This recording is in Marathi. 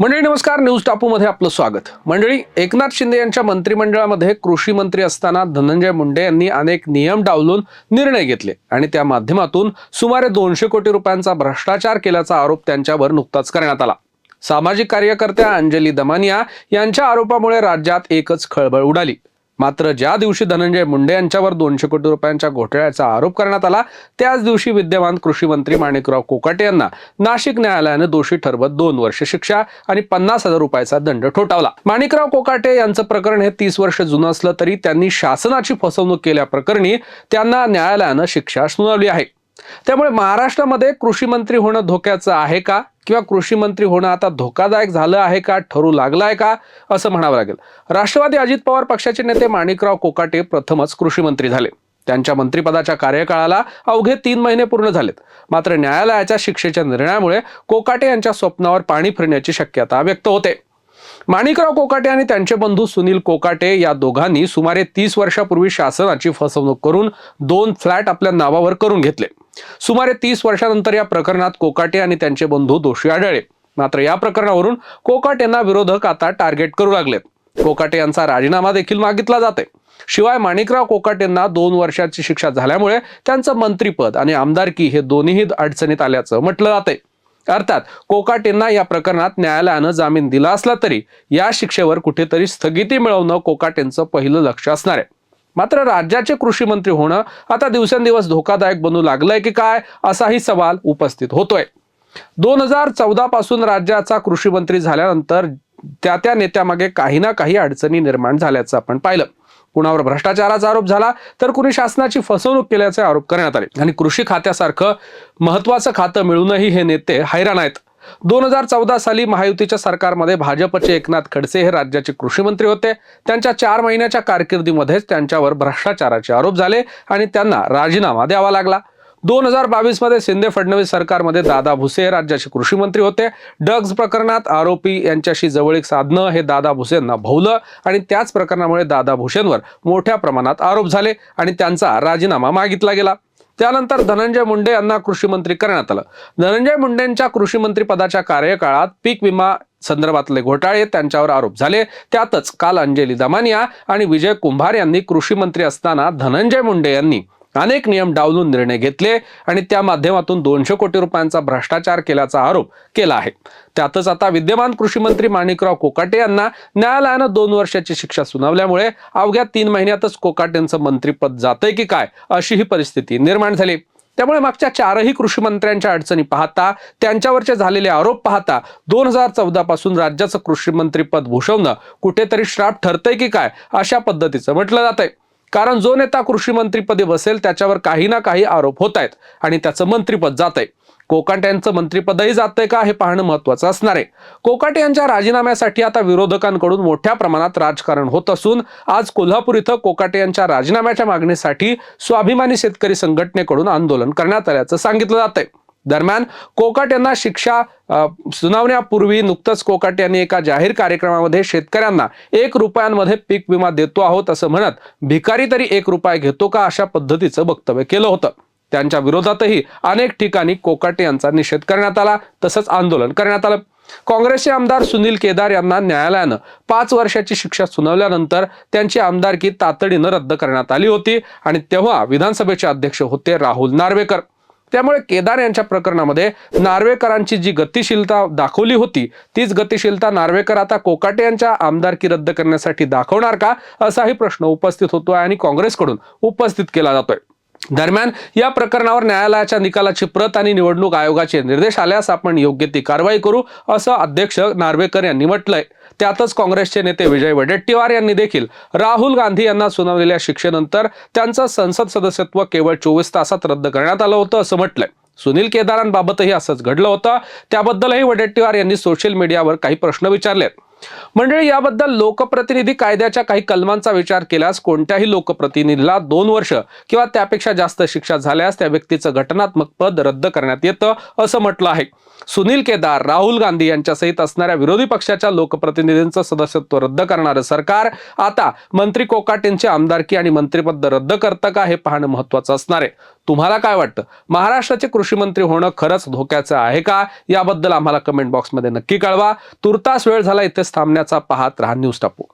मंडळी नमस्कार. न्यूज टापूमध्ये आपलं स्वागत. मंडळी एकनाथ शिंदे यांच्या मंत्रिमंडळामध्ये कृषी मंत्री असताना धनंजय मुंडे यांनी अनेक नियम डावलून निर्णय घेतले आणि त्या माध्यमातून सुमारे दोनशे कोटी रुपयांचा भ्रष्टाचार केल्याचा आरोप त्यांच्यावर नुकताच करण्यात आला. सामाजिक कार्यकर्त्या अंजली दमानिया यांच्या आरोपामुळे राज्यात एकच खळबळ उडाली. मात्र ज्या दिवशी धनंजय मुंडे यांच्यावर दोनशे कोटी रुपयांच्या घोटाळ्याचा आरोप करण्यात आला त्याच दिवशी विद्यमान कृषी मंत्री माणिकराव कोकाटे यांना नाशिक न्यायालयानं दोषी ठरवत दोन वर्ष शिक्षा आणि पन्नास हजार रुपयाचा दंड ठोठावला. माणिकराव कोकाटे यांचं प्रकरण हे तीस वर्ष जुनं असलं तरी त्यांनी शासनाची फसवणूक केल्याप्रकरणी त्यांना न्यायालयानं शिक्षा सुनावली आहे. त्यामुळे महाराष्ट्रामध्ये कृषी मंत्री होणं धोक्याचं आहे का? किंवा कृषी मंत्री होणं आता धोकादायक झालं आहे का? ठरू लागलं आहे का? असं म्हणावं लागेल. राष्ट्रवादी अजित पवार पक्षाचे नेते माणिकराव कोकाटे प्रथमच कृषी मंत्री झाले. त्यांच्या मंत्रिपदाच्या कार्यकाळाला अवघे तीन महिने पूर्ण झालेत. मात्र न्यायालयाच्या शिक्षेच्या निर्णयामुळे कोकाटे यांच्या स्वप्नावर पाणी फिरण्याची शक्यता व्यक्त होते. माणिकराव कोकाटे आणि त्यांचे बंधू सुनील कोकाटे या दोघांनी सुमारे तीस वर्षापूर्वी शासनाची फसवणूक करून दोन फ्लॅट आपल्या नावावर करून घेतले. सुमारे तीस वर्षानंतर या प्रकरणात कोकाटे आणि त्यांचे बंधू दोषी आढळले. मात्र या प्रकरणावरून कोकाटेंना विरोधक आता टार्गेट करू लागलेत. कोकाटे यांचा राजीनामा देखील मागितला जाते शिवाय माणिकराव कोकाटेंना दोन वर्षाची शिक्षा झाल्यामुळे त्यांचं मंत्रीपद आणि आमदारकी हे दोन्हीही अडचणीत आल्याचं म्हटलं जाते अर्थात कोकाटेंना या प्रकरणात न्यायालयानं जामीन दिला असला तरी या शिक्षेवर कुठेतरी स्थगिती मिळवणं कोकाटेंचं पहिलं लक्ष असणार आहे. मात्र राज्याचे कृषी मंत्री होणं आता दिवसेंदिवस धोकादायक बनू लागलंय की काय असाही सवाल उपस्थित होतोय. दोन हजार चौदा पासून राज्याचा कृषी मंत्री झाल्यानंतर त्या त्या नेत्यामागे काही ना काही अडचणी निर्माण झाल्याचं आपण पाहिलं. कुणावर भ्रष्टाचाराचा आरोप झाला तर कुणी शासनाची फसवणूक केल्याचे आरोप करण्यात आले. आणि कृषी खात्यासारखं महत्वाचं खातं मिळूनही हे नेते हैराण आहेत. दोन हजार चौदा साली महायुतीच्या सरकारमध्ये भाजपचे एकनाथ खडसे हे राज्याचे कृषी मंत्री होते. त्यांच्या चार महिन्याच्या कारकिर्दीमध्येच त्यांच्यावर भ्रष्टाचाराचे आरोप झाले आणि त्यांना राजीनामा द्यावा लागला. दोन हजार बावीसमध्ये शिंदे फडणवीस सरकारमध्ये दादा भुसे हे राज्याचे कृषी मंत्री होते. ड्रग्ज प्रकरणात आरोपी यांच्याशी जवळीक साधणं हे दादा भुसेंना भोवलं आणि त्याच प्रकरणामुळे दादा भुसेंवर मोठ्या प्रमाणात आरोप झाले आणि त्यांचा राजीनामा मागितला गेला. त्यानंतर धनंजय मुंडे यांना कृषी मंत्री करण्यात आलं. धनंजय मुंडेंच्या कृषी मंत्री पदाच्या कार्यकाळात पीक विमा संदर्भातले घोटाळे त्यांच्यावर आरोप झाले. त्यातच काल अंजली दमानिया आणि विजय कुंभार यांनी कृषी मंत्री असताना धनंजय मुंडे यांनी अनेक नियम डावलून निर्णय घेतले आणि त्या माध्यमातून दोनशे कोटी रुपयांचा भ्रष्टाचार केल्याचा आरोप केला आहे. त्यातच आता विद्यमान कृषी मंत्री माणिकराव कोकाटे यांना न्यायालयानं दोन वर्षाची शिक्षा सुनावल्यामुळे अवघ्या तीन महिन्यातच कोकाटेंचं मंत्रीपद जातंय की काय अशी ही परिस्थिती निर्माण झाली. त्यामुळे मागच्या चारही कृषी मंत्र्यांच्या अडचणी पाहता त्यांच्यावरचे झालेले आरोप पाहता दोन हजार चौदा पासून राज्याचं कृषी मंत्रीपद भूषवणं कुठेतरी श्राप ठरतंय की काय अशा पद्धतीचं म्हटलं जातंय. कारण जो नेता कृषी मंत्रीपदी बसेल त्याच्यावर काही ना काही आरोप होत आहेत आणि त्याचं मंत्रीपद जात आहे कोकाट यांचं मंत्रीपदही जातंय का हे पाहणं महत्वाचं असणार आहे. कोकाटे यांच्या राजीनाम्यासाठी आता विरोधकांकडून मोठ्या प्रमाणात राजकारण होत असून आज कोल्हापूर इथं कोकाटे यांच्या राजीनाम्याच्या मागणीसाठी स्वाभिमानी शेतकरी संघटनेकडून आंदोलन करण्यात आल्याचं सांगितलं जात आहे दरम्यान कोकाट यांना शिक्षा सुनावण्यापूर्वी नुकतंच कोकाट यांनी एका जाहीर कार्यक्रमामध्ये शेतकऱ्यांना एक रुपयांमध्ये पीक विमा देतो आहोत असं म्हणत भिकारी तरी एक रुपया घेतो का अशा पद्धतीचं वक्तव्य केलं होतं. त्यांच्या विरोधातही अनेक ठिकाणी कोकाटे यांचा निषेध करण्यात आला तसंच आंदोलन करण्यात आलं. काँग्रेसचे आमदार सुनील केदार यांना न्यायालयानं पाच वर्षाची शिक्षा सुनावल्यानंतर त्यांची आमदारकी तातडीनं रद्द करण्यात आली होती आणि तेव्हा विधानसभेचे अध्यक्ष होते राहुल नार्वेकर. त्यामुळे केदार यांच्या प्रकरणामध्ये नार्वेकरांची जी गतिशीलता दाखवली होती तीच गतिशीलता नार्वेकर आता कोकाटे यांच्या आमदारकी रद्द करण्यासाठी दाखवणार का असाही प्रश्न उपस्थित होतोय आणि काँग्रेसकडून उपस्थित केला जातोय. दरम्यान या प्रकरणावर न्यायालयाच्या निकालाची प्रत आणि निवडणूक आयोगाचे निर्देश आल्यास आपण योग्य ती कारवाई करू असं अध्यक्ष नार्वेकर यांनी म्हटलंय. त्यातच काँग्रेसचे नेते विजय वडेट्टीवार यांनी देखील राहुल गांधी यांना सुनावलेल्या शिक्षेनंतर त्यांचं संसद सदस्यत्व केवळ चोवीस तासात रद्द करण्यात आलं होतं असं म्हटलंय. सुनील केदारांबाबतही असंच घडलं होतं. त्याबद्दलही वडेट्टीवार यांनी सोशल मीडियावर काही प्रश्न विचारलेत. मंडळी याबद्दल लोकप्रतिनिधी कायद्याच्या काही कलमांचा विचार केल्यास कोणत्याही लोकप्रतिनिधीला दोन वर्ष किंवा त्यापेक्षा जास्त शिक्षा झाल्यास त्या व्यक्तीचं घटनात्मक पद रद्द करण्यात येतं असं म्हटलं आहे. सुनील केदार राहुल गांधी यांच्यासहित असणाऱ्या विरोधी पक्षाच्या लोकप्रतिनिधींचं सदस्यत्व रद्द करणारं सरकार आता मंत्री कोकाटेंची आमदारकी आणि मंत्रिपद रद्द करतं का हे पाहणं महत्वाचं असणार आहे. तुम्हाला काय वाटतं? महाराष्ट्राचे कृषी मंत्री होणं खरंच धोक्याचं आहे का? याबद्दल आम्हाला कमेंट बॉक्समध्ये नक्की कळवा. तुर्तास वेळ झाला इथेच थांबण्याचा पाहत राहा न्यूज टापू